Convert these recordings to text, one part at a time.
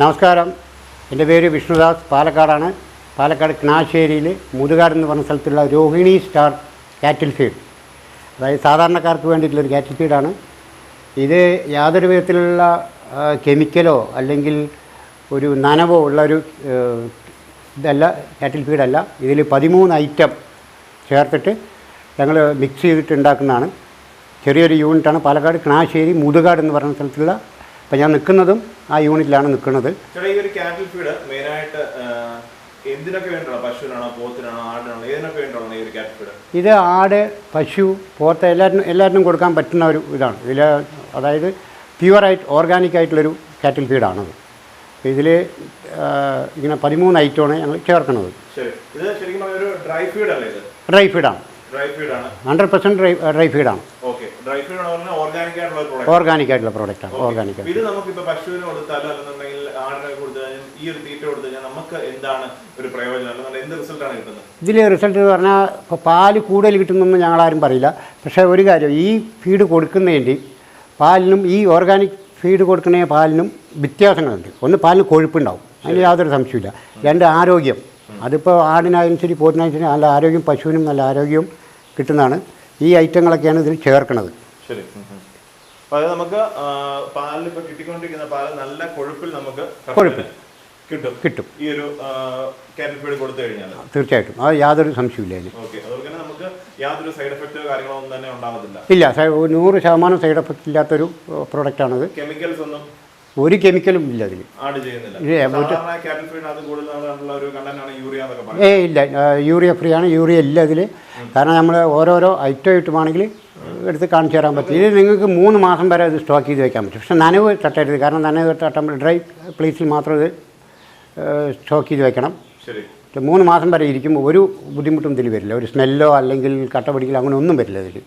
നമസ്കാരം. എന്റെ പേര് വിഷ്ണുദാസ്. പാലക്കാടാണ്. പാലക്കാട് കിണാശ്ശേരിയിൽ മുതുകാട് എന്ന് പറഞ്ഞ സ്ഥലത്തുള്ള രോഹിണി സ്റ്റാർ കാറ്റിൽ ഫീഡ് അതായത് സാധാരണക്കാർക്ക് വേണ്ടിയിട്ടുള്ളൊരു കാറ്റിൽ ഫീഡാണ് ഇത് യാതൊരു വിധത്തിലുള്ള കെമിക്കലോ അല്ലെങ്കിൽ ഒരു നനവോ ഉള്ള ഒരു ഇതല്ല കാറ്റിൽ ഫീഡല്ല ഇതിൽ പതിമൂന്ന് ഐറ്റം ചേർത്തിട്ട് ഞങ്ങൾ മിക്സ് ചെയ്തിട്ട് ഉണ്ടാക്കുന്നതാണ് ചെറിയൊരു യൂണിറ്റാണ്. പാലക്കാട് കിണാശ്ശേരി മുതുകാട് എന്ന് പറഞ്ഞ സ്ഥലത്തുള്ള അപ്പോൾ ഞാൻ നിൽക്കുന്നതും ആ യൂണിറ്റിലാണ് നിൽക്കുന്നത്. ഈ ഒരു കാറ്റിൽ ഫീഡ് മെയിനായിട്ട് എന്തിനൊക്കെ വേണ്ടിയുള്ള പശുവിനാണോ പോത്തിനാണോ ആടിനാണോ ഏതിനൊക്കെ വേണ്ടിയുള്ള ഈ ഒരു ഫീഡ് ഇത് ആട് പശു പോത്ത് എല്ലാറ്റിനും എല്ലാറ്റിനും കൊടുക്കാൻ പറ്റുന്ന ഒരു ഇതാണ്. ഇതിൽ അതായത് പ്യുവറായിട്ട് ഓർഗാനിക് ആയിട്ടുള്ളൊരു കാറ്റിൽ ഫീഡാണത് ഇതിൽ ഇങ്ങനെ പതിമൂന്ന് ഐറ്റമാണ് ഞങ്ങൾ ചേർക്കുന്നത്. ഡ്രൈ ഫീഡാണ് ഹൺഡ്രഡ് പെർസെന്റ് ഡ്രൈ ഡ്രൈ ഫീഡാണ് ഡ്രൈ ഫീഡ് ആണ് പറഞ്ഞാൽ ഓർഗാനിക് ആയിട്ടുള്ള പ്രോഡക്റ്റ് ഓർഗാനിക് ആയിട്ടുള്ള പ്രോഡക്റ്റാണ് ഓർഗാനിക് ഇത് നമുക്ക് ഇപ്പൊ പശുവിന് കൊടുത്താലും അല്ലെന്നുണ്ടെങ്കിൽ ആടിനെ കൊടുത്താലും ഈ ഒരു തീറ്റ കൊടുത്തു കഴിഞ്ഞാൽ നമുക്ക് എന്താണ് ഒരു പ്രയോജനം? അല്ലെന്നുണ്ടെങ്കിൽ എന്ത് റിസൾട്ട് ആണ് കിട്ടുന്നത്? ഇതിലെ റിസൾട്ട് എന്ന് പറഞ്ഞാൽ ഇപ്പോൾ പാൽ കൂടുതൽ കിട്ടുന്നൊന്നും ഞങ്ങളാരും പറയില്ല. പക്ഷേ ഒരു കാര്യം ഈ ഫീഡ് കൊടുക്കുന്നതിന്റെ പാലിനും ഈ ഓർഗാനിക് ഫീഡ് കൊടുക്കുന്ന പാലിനും വ്യത്യാസങ്ങളുണ്ട്. ഒന്ന് പാലിന് കൊഴുപ്പുണ്ടാവും. അതിന് യാതൊരു സംശയമില്ല രണ്ട് ആരോഗ്യം. അതിപ്പോൾ ആടിനായാലും ശരി പോത്തിനായാലും ശരി നല്ല ആരോഗ്യം പശുവിനും നല്ല ആരോഗ്യം കിട്ടുന്നതാണ്. ഈ ഐറ്റങ്ങളൊക്കെയാണ് ഇതിൽ ചേർക്കുന്നത്. ശരി. അതായത് അത് നമുക്ക് പാലിൽ ഇപ്പൊ കിട്ടിക്കൊണ്ടിരിക്കുന്ന പാൽ നല്ല കൊഴുപ്പിൽ നമുക്ക് കൊഴുപ്പിൽ. കിട്ടും. കിട്ടും. ഈ ഒരു കാരറ്റ് കൊടുത്തു കഴിഞ്ഞാൽ തീർച്ചയായിട്ടും. അത് യാതൊരു സംശയമില്ല അതിന്. ഓക്കെ. അതുപോലെ തന്നെ നമുക്ക് യാതൊരു സൈഡ് എഫക്റ്റോ കാര്യങ്ങളോ ഒന്നും തന്നെ ഉണ്ടാവത്തില്ല. ഇല്ല നൂറ് ശതമാനം സൈഡ് എഫക്റ്റ് ഇല്ലാത്തൊരു പ്രോഡക്റ്റാണത് കെമിക്കൽസ് ഒന്നും ഒരു കെമിക്കലും ഇല്ല അതിൽ ഏ ഇല്ല യൂറിയ ഫ്രീ ആണ് യൂറിയ ഇല്ല അതിൽ കാരണം നമ്മൾ ഓരോരോ ഐറ്റം ഇട്ടുവാണെങ്കിൽ എടുത്ത് കാണിച്ചു തരാൻ പറ്റും. ഇത് നിങ്ങൾക്ക് മൂന്ന് മാസം വരെ ഇത് സ്റ്റോക്ക് ചെയ്ത് വെക്കാൻ പറ്റും. പക്ഷെ നനവ് തട്ടരുത്. കാരണം നനവ് തട്ടുമ്പോൾ ഡ്രൈ പ്ലേസിൽ മാത്രം ഇത് സ്റ്റോക്ക് ചെയ്ത് വെക്കണം. മൂന്ന് മാസം വരെ ഇരിക്കും ഒരു ബുദ്ധിമുട്ടും ഇതിൽ വരില്ല. ഒരു സ്മെല്ലോ അല്ലെങ്കിൽ കട്ട പിടിക്കലോ അങ്ങനെ ഒന്നും വരില്ല ഇതിൽ.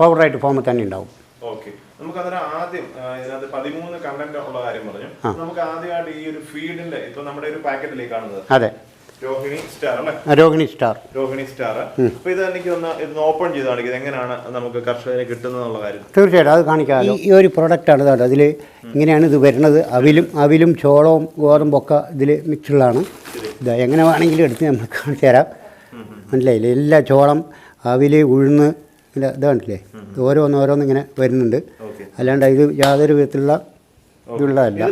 പൗഡറായിട്ട് ഫോമിൽ തന്നെ. ഉണ്ടാവും. ഓക്കെ. നമുക്ക് അതിന് ആദ്യം ആ, ഇതിനകത്ത് പതിമൂന്ന് കണ്ടന്റ് ഉള്ള കാര്യം പറഞ്ഞു. നമുക്ക് ആദ്യമായിട്ട് ഈ ഒരു ഫീഡിന്റെ ഇപ്പൊ നമ്മുടെ ഒരു പാക്കറ്റിലേക്ക് കാണുന്നത്. അതെ. രോഹിണി സ്റ്റാർ അല്ലേ? രോഹിണി സ്റ്റാർ. രോഹിണി സ്റ്റാർ. അപ്പൊ ഇത് എനിക്ക് ഒന്ന് ഇത് ഓപ്പൺ ചെയ്ത് കാണിക്കുന്നത് എങ്ങനെയാണ് നമുക്ക് കർഷകന് കിട്ടുന്നതെന്നുള്ള കാര്യം. തീർച്ചയായിട്ടും അത് കാണിക്കാമല്ലോ ഈ ഒരു പ്രൊഡക്റ്റാണ് ഇതാണ് അതിൽ ഇങ്ങനെയാണ് ഇത് വരുന്നത്. അവിലും അവിലും ചോളവും ഗോതമ്പൊക്കെ ഇതിൽ മിക്സുള്ളതാണ് ഇത് എങ്ങനെ വേണമെങ്കിലും എടുത്ത് നമ്മൾ കാണിച്ചു തരാം. മനസ്സിലായില്ലേ? എല്ലാ ചോളം അവിൽ ഉഴുന്ന് ഇല്ല ഇത് കണ്ടില്ലേ? ഇത് ഓരോന്ന് ഓരോന്ന് ഇങ്ങനെ വരുന്നുണ്ട്. അല്ലാണ്ട് ഇത് യാതൊരു വിധത്തിലുള്ള ഇതുള്ളതല്ല.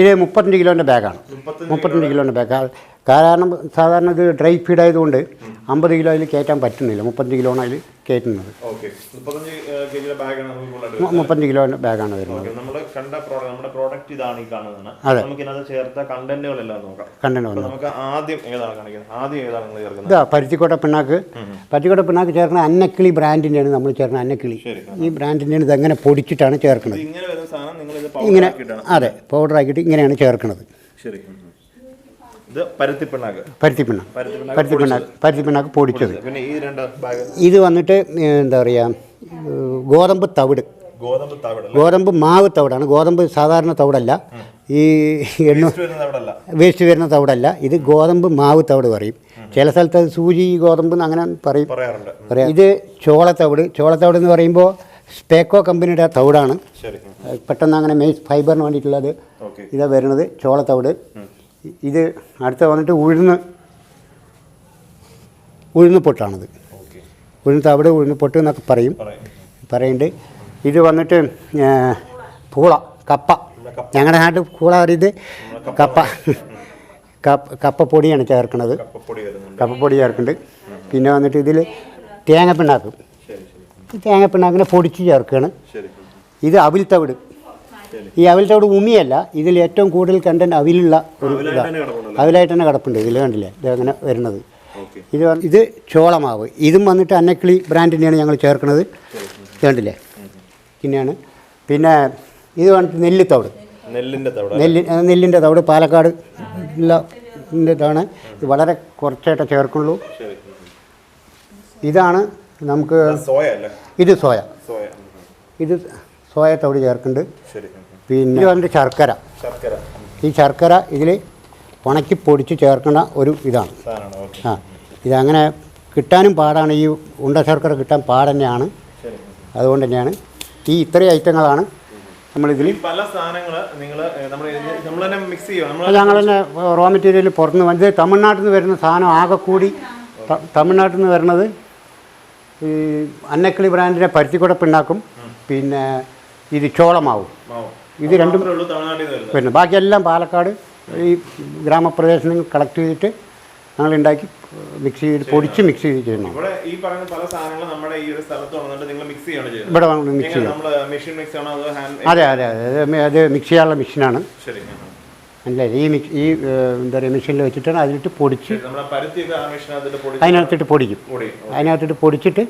ഇത് മുപ്പത്തഞ്ച് കിലോന്റെ ബാഗാണ്. മുപ്പത്തഞ്ച് കിലോന്റെ ബാഗ്. കാരണം സാധാരണ ഇത് ഡ്രൈ ഫീഡ് ആയതുകൊണ്ട് അമ്പത് കിലോ അതിൽ കയറ്റാൻ പറ്റുന്നില്ല. മുപ്പത്തഞ്ച് കിലോണതിൽ കയറ്റുന്നത്. മുപ്പത്തഞ്ച് കിലോ ബാഗാണ് വരുന്നത്. അതെ. കണ്ടന്റ് വന്നത് ഇതാ പരുത്തിക്കോട്ട പിണ്ണാക്ക്. പരുത്തിക്കോട്ട പിണ്ണാക്ക് ചേർക്കുന്ന അന്നക്കിളി ബ്രാൻഡിന്റെയാണ് നമ്മൾ ചേർക്കുന്ന അന്നക്കിളി. ശരി. ഈ ബ്രാൻഡിന്റെയാണ് ഇതെങ്ങനെ പൊടിച്ചിട്ടാണ് ചേർക്കുന്നത്. ഇങ്ങനെ അതെ പൗഡർ ആക്കിയിട്ട് ഇങ്ങനെയാണ് ചേർക്കുന്നത്. പരുത്തിപ്പിണ്ണാക്ക് പരുത്തി പിണ്ണാക്ക്. പരുത്തി പിണ്ണാക്ക്. പരുത്തി പിണ്ണാക്ക് പൊടിച്ചത്. പിന്നെ ഈ രണ്ട് ബാഗ് ഇത് വന്നിട്ട് എന്താ പറയുക ഗോതമ്പ് തവിട്. ഗോതമ്പ് തവിട് ഗോതമ്പ് മാവ് തവിടാണ്. ഗോതമ്പ് സാധാരണ തവിടല്ല. ഈ എണ്ണ വേസ്റ്റ് വരുന്ന തവിടല്ല. ഇത് ഗോതമ്പ് മാവ് തവിട് പറയും. ചില സ്ഥലത്ത് അത് സൂചി ഗോതമ്പ് അങ്ങനെ പറയും. പറയാം ഇത് ചോളത്തവിട് ചോളത്തവിട് എന്ന് പറയുമ്പോൾ സ്പേക്കോ കമ്പനിയുടെ തവിടാണ്. പെട്ടെന്ന് അങ്ങനെ മെയ്സ് ഫൈബറിന് വേണ്ടിയിട്ടുള്ളത് ഇതാ വരുന്നത് ചോളത്തവിട് ഇത് അടുത്ത വന്നിട്ട് ഉഴുന്ന് ഉഴുന്ന് പൊട്ടാണത്. ഉഴുന്ന് തവിട് ഉഴുന്ന് പൊട്ട് എന്നൊക്കെ പറയും. പറയാം. പറയുന്നുണ്ട് ഇത് വന്നിട്ട് പൂള കപ്പ. ഞങ്ങളുടെ നാട്ടിൽ പൂള അറിയത് കപ്പ. കപ്പ. കപ്പപ്പൊടിയാണ് ചേർക്കുന്നത് കപ്പപ്പൊടി ചേർക്കുന്നുണ്ട് പിന്നെ വന്നിട്ട് ഇതിൽ തേങ്ങപ്പിണ്ണാക്കും. ശരി ശരി. ഈ തേങ്ങപ്പിണ്ണാക്കിനെ പൊടിച്ച് ചേർക്കുകയാണ് ഇത് അവിൽ തവിട് ഈ അവിൽ തവിട് ഉമിയല്ല ഇതിൽ ഏറ്റവും കൂടുതൽ കണ്ടന്റ് അവിലുള്ള ഒരു ഇതാണ് അവിലായിട്ട് തന്നെ കിടപ്പുണ്ട് ഇതിൽ കണ്ടില്ലേ? ഇത് അങ്ങനെ വരുന്നത്. ഇത് ഇത് ചോളമാവ്. ഇതും വന്നിട്ട് അന്നക്കിളി ബ്രാൻഡിന്റെയാണ് ഞങ്ങൾ ചേർക്കുന്നത് ഇത് കണ്ടില്ലേ? പിന്നെയാണ്. പിന്നെ ഇത് വന്നിട്ട് നെല്ലിത്തവിട്. നെല്ലിന്റെ തവിട് നെല്ലി നെല്ലിന്റെ തവിട് പാലക്കാട് ഇതാണ്. ഇത് വളരെ കുറച്ചായിട്ട് ചേർക്കുള്ളൂ. ഇതാണ് നമുക്ക് ഇത് സോയ. സോയ. ഇത് സോയ തവിട് ചേർക്കുന്നുണ്ട്. പിന്നെ വന്നിട്ട് ശർക്കര. ശർക്കര. ഈ ശർക്കര ഇതിൽ ഉണക്കി പൊടിച്ച് ചേർക്കുന്ന ഒരു ഇതാണ്. ആ ഇതങ്ങനെ കിട്ടാനും പാടാണ്. ഈ ഉണ്ട ശർക്കര കിട്ടാൻ പാട് തന്നെയാണ് അതുകൊണ്ട് തന്നെയാണ്. ഈ ഇത്രയും ഐറ്റങ്ങളാണ് നമ്മളിതിൽ പല നിങ്ങൾ നമ്മൾ തന്നെ മിക്സ് ചെയ്യുക ഞങ്ങൾ തന്നെ റോ മെറ്റീരിയൽ പുറത്തുനിന്ന് വന്നത് തമിഴ്നാട്ടിൽ നിന്ന് വരുന്ന സാധനം ആകെ കൂടി തമിഴ്നാട്ടിൽ നിന്ന് വരുന്നത് ഈ അന്നക്കിളി ബ്രാൻഡിന്റെ പരുത്തിക്കുട പിണ്ണാക്കും പിന്നെ ഇത് ചോളമാവും. ഇത് രണ്ടും പിന്നെ ബാക്കിയെല്ലാം പാലക്കാട് ഈ ഗ്രാമപ്രദേശത്ത് നിന്ന് കളക്ട് ചെയ്തിട്ട് ഞങ്ങൾ ഉണ്ടാക്കി മിക്സ് ചെയ്ത് പൊടിച്ച് മിക്സ് ചെയ്ത് ചെയ്യുന്നു ഇവിടെ ഈ പറയുന്ന പല സാധനങ്ങളും നമ്മുടെ ഈ ഒരു സ്ഥലത്ത് വന്നിട്ട് നിങ്ങൾ മിക്സ് ചെയ്യാണ് ഇവിടെ മിക്സ് ചെയ്യണം. മെഷീൻ മിക്സ് ആണോ അതോ ഹാൻഡ് അതെ അതെ അതെ. അത് മിക്സ് ചെയ്യാനുള്ള മെഷീനാണ് ശരി മനസ്സിലായില്ലേ ഈ മിക്സ് ഈ എന്താ പറയുക മെഷീനിൽ വെച്ചിട്ടാണ് അതിലിട്ട് പൊടിച്ച് അതിനകത്തിട്ട് പൊടിക്കും. പൊടി അതിനകത്തിട്ട് പൊടിച്ചിട്ട്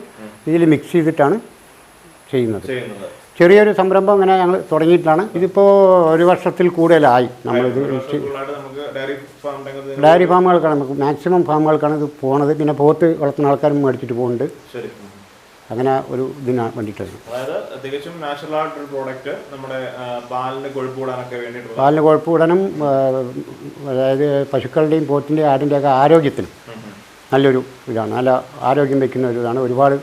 ഇതിൽ മിക്സ് ചെയ്തിട്ടാണ് ചെയ്യുന്നത്. ചെറിയൊരു സംരംഭം ഇങ്ങനെ ഞങ്ങൾ തുടങ്ങിയിട്ടാണ്. ഇതിപ്പോൾ ഒരു വർഷത്തിൽ കൂടുതലായി നമ്മളിത് ഡയറി ഫാമുകൾക്കാണ് നമുക്ക് മാക്സിമം ഫാമുകൾക്കാണ് ഇത് പോണത്. പിന്നെ പോത്ത് വളർത്തുന്ന ആൾക്കാരും മേടിച്ചിട്ട് പോകുന്നുണ്ട് അങ്ങനെ ഒരു ഇതിനാണ് ആ, പാലിന് കൊഴുപ്പ് കൂടാനും അതായത് പശുക്കളുടെയും പോത്തിന്റെയും ആടിന്റെയൊക്കെ ആരോഗ്യത്തിനും നല്ലൊരു ഇതാണ്. നല്ല ആരോഗ്യം വെക്കുന്ന ഒരു ഇതാണ്. ഒരുപാട്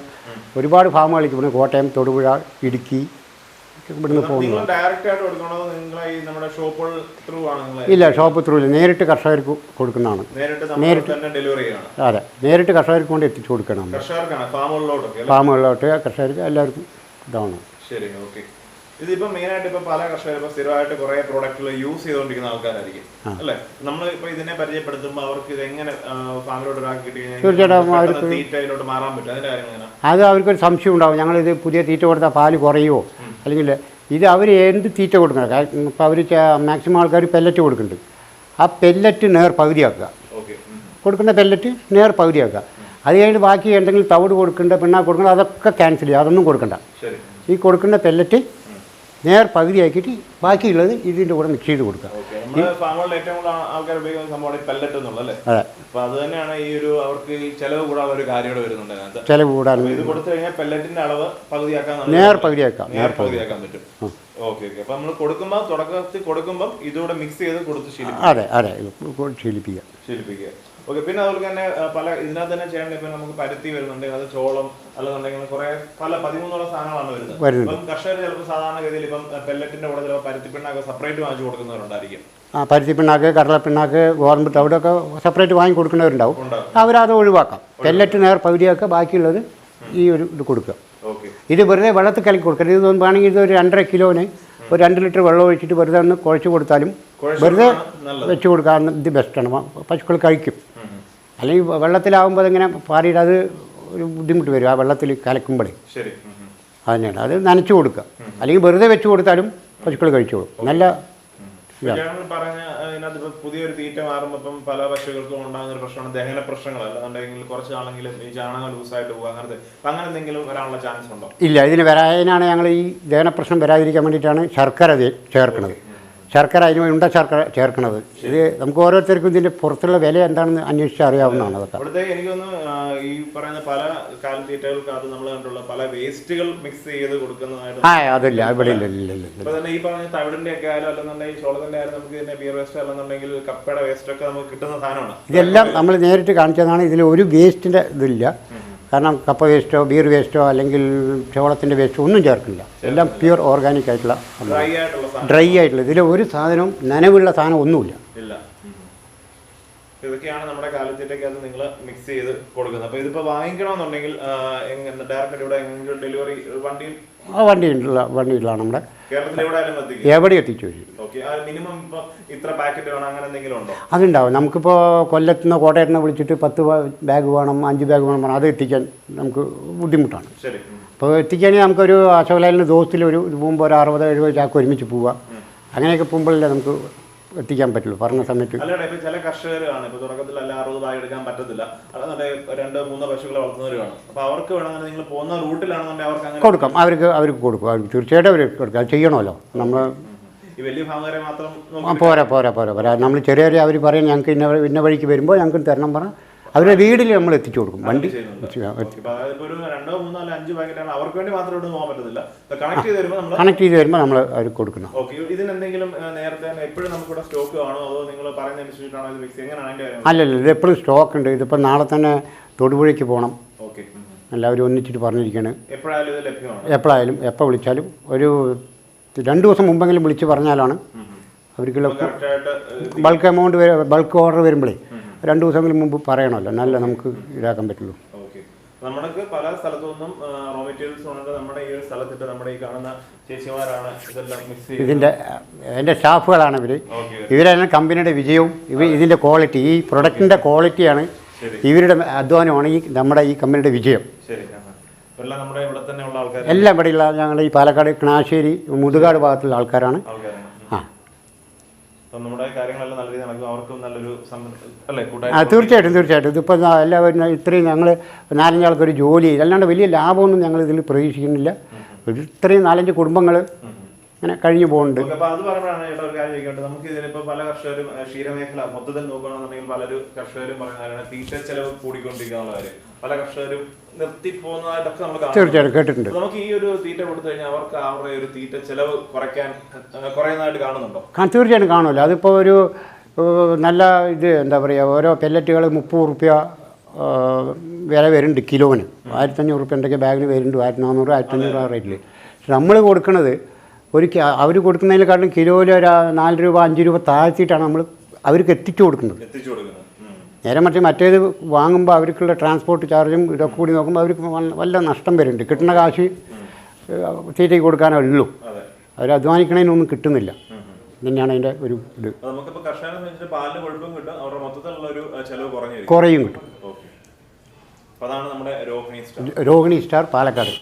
ഒരുപാട് ഫാമുകളിലേക്ക് ഇവിടെ കോട്ടയം തൊടുപുഴ ഇടുക്കി ഇവിടുന്ന് പോകുന്നു ആയിട്ട് കൊടുക്കണോ? നിങ്ങളെ ഈ നമ്മുടെ ഷോപ്പുകൾ ത്രൂ ആണ് ഇല്ല ഷോപ്പ് ത്രൂ ഇല്ല. നേരിട്ട് കർഷകർക്ക് കൊടുക്കുന്നതാണ്. നേരിട്ട് അതെ. നേരിട്ട് കർഷകർക്ക് കൊണ്ട് എത്തിച്ചു കൊടുക്കണം ഫാമുകളിലോട്ട് കർഷകർക്ക് എല്ലാവർക്കും ഇതാണ്. ശരി ഓക്കെ. ഇതിപ്പോ മെയിൻ ആയിട്ട് ഇപ്പൊ പല കർഷകരും ഇപ്പൊ സ്ഥിരമായിട്ട് കുറെ പ്രോഡക്റ്റുകൾ യൂസ് ചെയ്തുകൊണ്ടിരിക്കുന്ന ആൾക്കാരായിരിക്കും അല്ലെ? നമ്മൾ ഇപ്പൊ ഇതിനെ പരിചയപ്പെടുത്തുമ്പോൾ അവർക്ക് ഇത് എങ്ങനെ ഫാമിലോട്ട് ഒരാക്കി തീർച്ചയായിട്ടും മാറാൻ പറ്റും? അതിന്റെ കാര്യം അത് അവർക്കൊരു സംശയം ഉണ്ടാവും ഞങ്ങൾ ഇത് പുതിയ തീറ്റ കൊടുത്താൽ പാൽ കുറയുമോ? അല്ലെങ്കിൽ ഇത് അവർ എന്ത് തീറ്റ കൊടുക്കണം? ഇപ്പോൾ അവർ മാക്സിമം ആൾക്കാർ പെല്ലറ്റ് കൊടുക്കുന്നുണ്ട്. ആ പെല്ലറ്റ് നേർ പകുതിയാക്കുക. കൊടുക്കുന്ന പെല്ലറ്റ് നേർ പകുതിയാക്കുക. അത് കഴിഞ്ഞ് ബാക്കി എന്തെങ്കിലും തവിട് കൊടുക്കേണ്ട പിണ്ണാക്ക് കൊടുക്കേണ്ട അതൊക്കെ ക്യാൻസൽ ചെയ്യുക. അതൊന്നും കൊടുക്കണ്ട. ഈ കൊടുക്കുന്ന പെല്ലറ്റ് നേർ പകുതിയാക്കിയിട്ട് ബാക്കിയുള്ളത് ഇതിന്റെ കൂടെ മിക്സ് ചെയ്ത് കൊടുക്കുക. ചെലവ് കൂടാൻ നേർ പകുതിയാക്കാം നേർ പകുതിയാക്കാൻ പറ്റും. Okay okay. അപ്പൊ നമ്മൾ കൊടുക്കുമ്പോൾ തുടക്കത്തിൽ കൊടുക്കുമ്പോൾ ഇതുകൂടെ മിക്സ് ചെയ്ത് കൊടുത്ത് ശീലിപ്പിക്കും അതെ അതെ. ശീലിപ്പിക്കുക. ശീലിപ്പിക്കുക. ഓക്കെ പിന്നെ അതുപോലെ തന്നെ പല ഇതിനകത്ത് തന്നെ ചെയ്യേണ്ട ഇപ്പൊ നമുക്ക് പരുത്തി വരുന്നുണ്ട്. അത് ചോളം അല്ലെന്നുണ്ടെങ്കിൽ കുറെ പല പതിമൂന്നോളം സാധനങ്ങളാണ് വരുന്നത്. ഇപ്പം കർഷകർ ചിലപ്പോൾ സാധാരണഗതിയിൽ ഇപ്പം പെല്ലറ്റിന്റെ കൂടെ ചിലപ്പോൾ പരുത്തി പിണ്ണാക്ക് സെപ്പറേറ്റ് വാങ്ങിച്ചു കൊടുക്കുന്നവരുണ്ടായിരിക്കും. ആ പരുത്തി പിണ്ണാക്ക് കടല പിണ്ണാക്ക് ഗോതമ്പ് തവിടൊക്കെ സെപ്പറേറ്റ് വാങ്ങി കൊടുക്കുന്നവരുണ്ടാവും. അവരത് ഒഴിവാക്കാം. പെല്ലറ്റ് നേർ പകുതിയാക്കുക ബാക്കിയുള്ളത് ഈ ഒരു ഇത് കൊടുക്കുക. ഇത് വെറുതെ വെള്ളത്തിൽ കലക്കി കൊടുക്കരുത്. ഇത് വേണമെങ്കിൽ ഇത് ഒരു രണ്ടര കിലോന് ഒരു രണ്ട് ലിറ്റർ വെള്ളം ഒഴിച്ചിട്ട് വെറുതെ ഒന്ന് കുഴച്ച് കൊടുത്താലും വെറുതെ വെച്ച് കൊടുക്കാൻ ഇത് ബെസ്റ്റാണ്. പശുക്കൾ കഴിക്കും. അല്ലെങ്കിൽ വെള്ളത്തിലാവുമ്പോൾ അതിങ്ങനെ പാറിയിട്ട് അത് ഒരു ബുദ്ധിമുട്ട് വരും. ആ വെള്ളത്തിൽ കലക്കുമ്പോഴേ. അതുതന്നെയാണ് അത് നനച്ച് കൊടുക്കുക. അല്ലെങ്കിൽ വെറുതെ വെച്ച് കൊടുത്താലും പശുക്കൾ കഴിച്ചോളും. നല്ല പറഞ്ഞ അതിനകത്ത് ഇപ്പൊ പുതിയൊരു തീറ്റ മാറുമ്പോൾ പല പശുക്കൾക്കും ഉണ്ടാകുന്ന ഒരു പ്രശ്നമാണ് ദഹന പ്രശ്നങ്ങൾ അല്ലാന്നുണ്ടെങ്കിൽ കുറച്ച് നാളെങ്കിലും ഈ ചാണകം ലൂസായിട്ട് പോകുക അങ്ങനത്തെ അങ്ങനെ എന്തെങ്കിലും വരാനുള്ള ചാൻസ് ഉണ്ടോ ഇല്ല ഇതിന് വരാനാണ് ഞങ്ങൾ ഈ ദഹന പ്രശ്നം വരാതിരിക്കാൻ വേണ്ടിയിട്ടാണ് ശർക്കര ചേർക്കുന്നത്. ശർക്കര അതിന് ഉണ്ട ശർക്കര ചേർക്കുന്നത് ഇത് നമുക്ക് ഓരോരുത്തർക്കും ഇതിന്റെ പുറത്തുള്ള വില എന്താണെന്ന് അന്വേഷിച്ച് അറിയാവുന്നതാണ് അതൊക്കെ. ഇവിടുത്തെ എനിക്കൊന്ന് ഈ പറയുന്ന പല കാലിത്തീറ്റകൾക്കകത്ത് നമ്മൾ കണ്ടുള്ള പല വേസ്റ്റുകൾ മിക്സ് ചെയ്ത് കൊടുക്കുന്നതായിട്ട് ആ അതില്ല ഇവിടെ ഇല്ല ഇല്ല ഇല്ല ഇല്ല. ഇപ്പൊ തന്നെ ഈ പറഞ്ഞ തവിടിന്റെ ഒക്കെ ആയാലും അല്ലെന്നുണ്ടെങ്കിൽ ചോളത്തിന്റെ ആയാലും നമുക്ക് ഇതിന്റെ ബിയർ വേസ്റ്റ് അല്ലെന്നുണ്ടെങ്കിൽ കപ്പയുടെ വേസ്റ്റ് ഒക്കെ നമുക്ക് കിട്ടുന്ന സാധനമാണ്. ഇതെല്ലാം നമ്മൾ നേരിട്ട് കാണിച്ചതാണ്. ഇതിൽ ഒരു വേസ്റ്റിന്റെ ഇതില്ല. കാരണം കപ്പ വേസ്റ്റോ ബീർ വേസ്റ്റോ അല്ലെങ്കിൽ ചോളത്തിന്റെ വേസ്റ്റോ ഒന്നും ചേർക്കില്ല. എല്ലാം പ്യുവർ ഓർഗാനിക് ആയിട്ടുള്ള ഡ്രൈ ആയിട്ടുള്ള ഇതിൽ ഒരു സാധനവും നനവുള്ള സാധനം ഒന്നുമില്ല. ഇതൊക്കെയാണ് നമ്മുടെ കാലിത്തീറ്റക്കകത്ത് നിങ്ങൾ മിക്സ് ചെയ്ത് കൊടുക്കുന്നത്. അപ്പൊ ഇതിപ്പോ വാങ്ങിക്കണമെന്നുണ്ടെങ്കിൽ എങ്ങനെ ഡയറക്റ്റ് ഇവിടെ എങ്ങനെയെങ്കിലും ഡെലിവറി വണ്ടി ആ വണ്ടിയുള്ള വണ്ടിയിലാണ് നമ്മുടെ. എവിടെ എത്തിച്ചു മിനിമം ഇത്ര പാക്കറ്റ് വേണം അങ്ങനെ എന്തെങ്കിലും ഉണ്ടോ? അതുണ്ടാവും. നമുക്കിപ്പോൾ കോട്ടയത്ത് നിന്ന് വിളിച്ചിട്ട് പത്ത് ബാഗ് വേണം അഞ്ച് ബാഗ് വേണം പറഞ്ഞാൽ അത് എത്തിക്കാൻ നമുക്ക് ബുദ്ധിമുട്ടാണ്. അപ്പോൾ എത്തിക്കുകയാണെങ്കിൽ നമുക്കൊരു അശോകലാലിന്റെ ദിവസത്തിൽ ഒരു ഇത് പോകുമ്പോൾ ഒരു അറുപത് എഴുപത് ചാക്ക് ഒരുമിച്ച് പോവുക അങ്ങനെയൊക്കെ പോകുമ്പോഴല്ലേ നമുക്ക് എത്തിക്കാൻ പറ്റുള്ളൂ. പറഞ്ഞ സമയത്ത് അല്ലടാ ഇപ്പൊ ചില കർഷകരാണ് ഇപ്പൊ തുടക്കത്തിൽ അല്ല അറുപത് തായി എടുക്കാൻ പറ്റത്തില്ല. അല്ലാന്നുണ്ടെങ്കിൽ രണ്ട് മൂന്ന് പശുക്കളെ വളർത്തുന്നവർ വേണം അപ്പൊ അവർക്ക് വേണമെങ്കിൽ നിങ്ങൾ പോകുന്ന റൂട്ടിലാണെന്നുണ്ടെങ്കിൽ അവർക്ക് അങ്ങനെ കൊടുക്കാം. അവർക്ക് അവർക്ക് കൊടുക്കും. അവർക്ക് തീർച്ചയായിട്ടും അവർക്ക് കൊടുക്കാം. അത് ചെയ്യണമല്ലോ. നമ്മൾ പോരാ പോരാ പോരാ പോരാ. നമ്മൾ ചെറിയ ചെറിയ അവർ പറയും ഞങ്ങൾക്ക് ഇന്ന ഇന്ന വഴിക്ക് വരുമ്പോൾ ഞങ്ങൾക്ക് തരണം പറഞ്ഞാൽ അവരുടെ വീടിൽ നമ്മൾ എത്തിച്ചു കൊടുക്കും. വണ്ടി കണക്ട് ചെയ്ത് വരുമ്പോൾ നമ്മൾ അവർക്ക് കൊടുക്കണം. അല്ലല്ല ഇത് എപ്പോഴും സ്റ്റോക്ക് ഉണ്ട്. ഇതിപ്പോൾ നാളെ തന്നെ തൊടുപുഴയ്ക്ക് പോകണം ഓക്കെ എല്ലാവരും ഒന്നിച്ചിട്ട് പറഞ്ഞിരിക്കുകയാണ് എപ്പോഴായാലും എപ്പോൾ വിളിച്ചാലും ഒരു രണ്ട് ദിവസം മുമ്പെങ്കിലും വിളിച്ച് പറഞ്ഞാലാണ് അവർക്കുള്ള ബൾക്ക് എമൗണ്ട് ബൾക്ക് ഓർഡർ വരുമ്പോഴേ രണ്ട് ദിവസമെങ്കിലും മുമ്പ് പറയണമല്ലോ. നല്ല നമുക്ക് ഇതാക്കാൻ പറ്റുള്ളൂ. നമ്മൾക്ക് പല സ്ഥലത്തു നിന്നും റോ മെറ്റീരിയൽസ് വന്നിട്ട് നമ്മുടെ ഈ ഒരു സ്ഥലത്തിട്ട് നമ്മുടെ ഈ കാണുന്ന ചേച്ചിമാരാണ് ഇതെല്ലാം മിക്സ് ഇതിന്റെ എന്റെ സ്റ്റാഫുകളാണ് ഇവർ ഇവരാണ് കമ്പനിയുടെ വിജയവും ഇവ ഇതിന്റെ ക്വാളിറ്റി ഈ പ്രൊഡക്റ്റിന്റെ ക്വാളിറ്റിയാണ്. ഇവരുടെ അധ്വാനമാണ് ഈ നമ്മുടെ ഈ കമ്പനിയുടെ വിജയം. എല്ലാം ഇവിടെയുള്ള ഞങ്ങളുടെ ഈ പാലക്കാട് കണാശ്ശേരി മുതുകാട് ഭാഗത്തുള്ള ആൾക്കാരാണ്. അപ്പം നമ്മുടെ കാര്യങ്ങളെല്ലാം നല്ല രീതിയിൽ നടക്കും. അവർക്കും നല്ലൊരു അല്ലേ ആ തീർച്ചയായിട്ടും തീർച്ചയായിട്ടും. ഇതിപ്പോൾ എല്ലാവരും ഇത്രയും ഞങ്ങൾ നാലഞ്ചാൾക്കൊരു ജോലി അല്ലാണ്ട് വലിയ ലാഭമൊന്നും ഞങ്ങൾ ഇതിൽ പ്രതീക്ഷിക്കുന്നില്ല ഒരു ഇത്രയും നാലഞ്ച് കുടുംബങ്ങൾ അങ്ങനെ കഴിഞ്ഞു പോകുന്നുണ്ട് അപ്പോൾ അത് പറയുമ്പോഴാണ് ചേട്ടാ ഒരു കാര്യം നമുക്ക് ഇതിലിപ്പോ പല കർഷകരും ക്ഷീരമേഖല മൊത്തത്തിൽ നോക്കുകയാണെന്നുണ്ടെങ്കിൽ പലരും കർഷകരും പറയുന്ന കാര്യമാണ് തീറ്റ ചെലവ് കൂടിക്കൊണ്ടിരിക്കുന്ന കാര്യം. പല കർഷകരും നിർത്തിപ്പോകുന്നതായിട്ടൊക്കെ നമ്മൾ കാണുന്നു തീർച്ചയായിട്ടും കേട്ടിട്ടുണ്ട്. നമുക്ക് ഈ ഒരു തീറ്റ കൊടുത്തു കഴിഞ്ഞാൽ അവർക്ക് അവരുടെ ഒരു തീറ്റ ചെലവ് കുറയ്ക്കാൻ കുറയുന്നതായിട്ട് കാണുന്നുണ്ടോ? തീർച്ചയായിട്ടും കാണുമല്ലോ. അതിപ്പോൾ ഒരു നല്ല ഇത് എന്താ പറയുക ഓരോ പെല്ലറ്റുകൾ മുപ്പത് റുപ്യ വില വരുന്നുണ്ട് കിലോന്. ആയിരത്തഞ്ഞൂറ് റുപ്യ എന്തൊക്കെ ബാഗിന് വരുന്നുണ്ട് ആയിരത്തി നാനൂറ് ആയിരത്തഞ്ഞൂറ് ആ റേറ്റിൽ പക്ഷെ നമ്മൾ കൊടുക്കുന്നത് ഒരു അവർ കൊടുക്കുന്നതിനെക്കാട്ടും കിലോയിൽ ഒരു നാല് രൂപ അഞ്ച് രൂപ താഴ്ത്തിയിട്ടാണ് നമ്മൾ അവർക്ക് എത്തിച്ചു കൊടുക്കുന്നത്. നേരെ മറിച്ച് മറ്റേത് വാങ്ങുമ്പോൾ അവർക്കുള്ള ട്രാൻസ്പോർട്ട് ചാർജും ഇതൊക്കെ കൂടി നോക്കുമ്പോൾ അവർക്ക് വല്ല- നഷ്ടം വരുന്നുണ്ട്. കിട്ടുന്ന കാശ് തീറ്റയ്ക്ക് കൊടുക്കാനേ ഉള്ളൂ. അവർ അധ്വാനിക്കണതിനൊന്നും കിട്ടുന്നില്ല. തന്നെയാണ് അതിന്റെ ഒരു ഇത്. കുറയും കിട്ടും. രോഹിണി സ്റ്റാർ പാലക്കാട്.